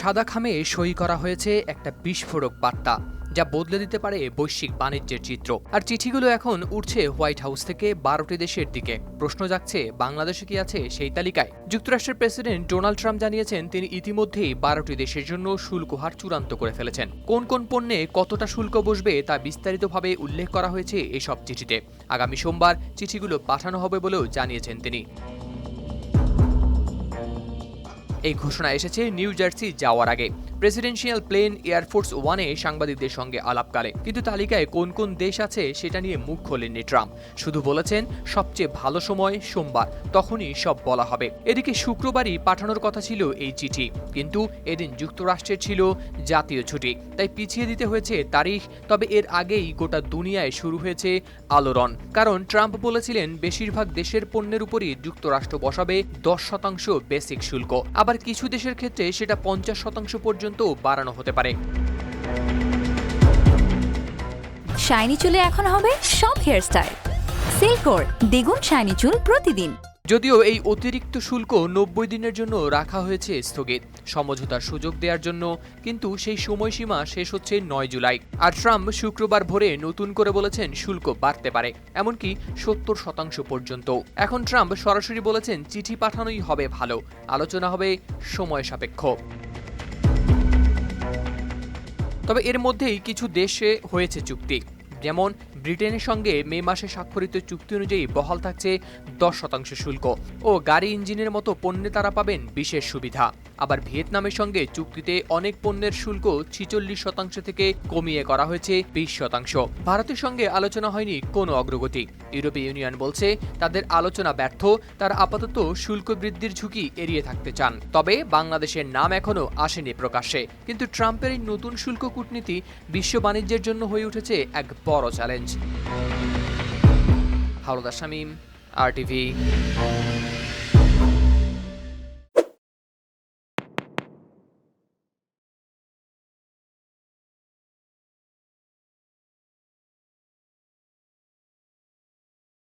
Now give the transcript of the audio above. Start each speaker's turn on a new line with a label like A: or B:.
A: সাদা খামে সই করা হয়েছে একটা বিস্ফোরক বার্তা, যা বদলে দিতে পারে বৈশ্বিক বাণিজ্যের চিত্র। আর চিঠিগুলো এখন উঠছে হোয়াইট হাউস থেকে বারোটি দেশের দিকে। প্রশ্ন জাগছে, বাংলাদেশে কি আছে সেই তালিকায়? যুক্তরাষ্ট্রের প্রেসিডেন্ট ডোনাল্ড ট্রাম্প জানিয়েছেন, তিনি ইতিমধ্যেই বারোটি দেশের জন্য শুল্ক হার চূড়ান্ত করে ফেলেছেন। কোন কোন পণ্যে কতটা শুল্ক বসবে তা বিস্তারিতভাবে উল্লেখ করা হয়েছে এসব চিঠিতে। আগামী সোমবার চিঠিগুলো পাঠানো হবে বলেও জানিয়েছেন তিনি। এই ঘোষণা এসেছে নিউ জার্সি যাওয়ার আগে। প্রেসিডেন্সিয়াল প্লেন এয়ারফোর্স ওয়ানে সাংবাদিকদের সঙ্গে আলাপকালে। কিন্তু তালিকায় কোন কোন দেশ আছে সেটা নিয়ে মুখ খোলেননি ট্রাম্প। শুধু বলেছেন, সবচেয়ে ভালো সময় সোমবার। তখনই সব বলা হবে। এদিকে শুক্রবারই পাঠানোর কথা ছিল এই চিঠি। কিন্তু এদিন যুক্তরাষ্ট্রের ছিল জাতীয় ছুটি। তাই পিছিয়ে দিতে হয়েছে তারিখ। তবে এর আগেই গোটা দুনিয়ায় শুরু হয়েছে আলোড়ন। কারণ ট্রাম্প বলেছিলেন, বেশিরভাগ দেশের পণ্যের উপরই যুক্তরাষ্ট্র বসাবে দশ শতাংশ বেসিক শুল্ক। আবার কিছু দেশের ক্ষেত্রে সেটা পঞ্চাশ শতাংশ পর্যন্ত বাড়ানো হতে পারে।
B: শাইনি চুলে এখন হবে সব হেয়ারস্টাইল সিল্কোর দ্বিগুণ শাইনি চুল প্রতিদিন।
A: যদিও এই অতিরিক্ত শুল্ক নব্বই দিনের জন্য রাখা হয়েছে স্থগিত। সমঝোতার সুযোগ দেওয়ার জন্য কিন্তু সেই সময়সীমা শেষ হচ্ছে নয় জুলাই। আর ট্রাম্প শুক্রবার ভোরে নতুন করে বলেছেন শুল্ক বাড়তে পারে, এমনকি সত্তর শতাংশ পর্যন্ত। এখন ট্রাম্প সরাসরি বলেছেন চিঠি পাঠানোই হবে ভালো। আলোচনা হবে সময় সাপেক্ষ। তবে এর মধ্যেই কিছু দেশে হয়েছে চুক্তি। যেমন ব্রিটেনের সঙ্গে মে মাসে স্বাক্ষরিত চুক্তি অনুযায়ী বহাল থাকছে দশ শতাংশ শুল্ক ও গাড়ি ইঞ্জিনের মতো পণ্যে তারা পাবেন বিশেষ সুবিধা। আবার ভিয়েতনামের সঙ্গে চুক্তিতে অনেক পণ্যের শুল্ক ছিচল্লিশ শতাংশ থেকে কমিয়ে করা হয়েছে বিশ শতাংশ। ভারতের সঙ্গে আলোচনা হয়নি কোনো অগ্রগতি। ইউরোপীয় ইউনিয়ন বলছে, তাদের আলোচনা ব্যর্থ, তারা আপাতত শুল্ক বৃদ্ধির ঝুঁকি এড়িয়ে থাকতে চান। তবে বাংলাদেশের নাম এখনও আসেনি প্রকাশ্যে। কিন্তু ট্রাম্পের এই নতুন শুল্ক কূটনীতি বিশ্ব বাণিজ্যের জন্য হয়ে উঠেছে এক বড় challenge Howlader Shamim R TV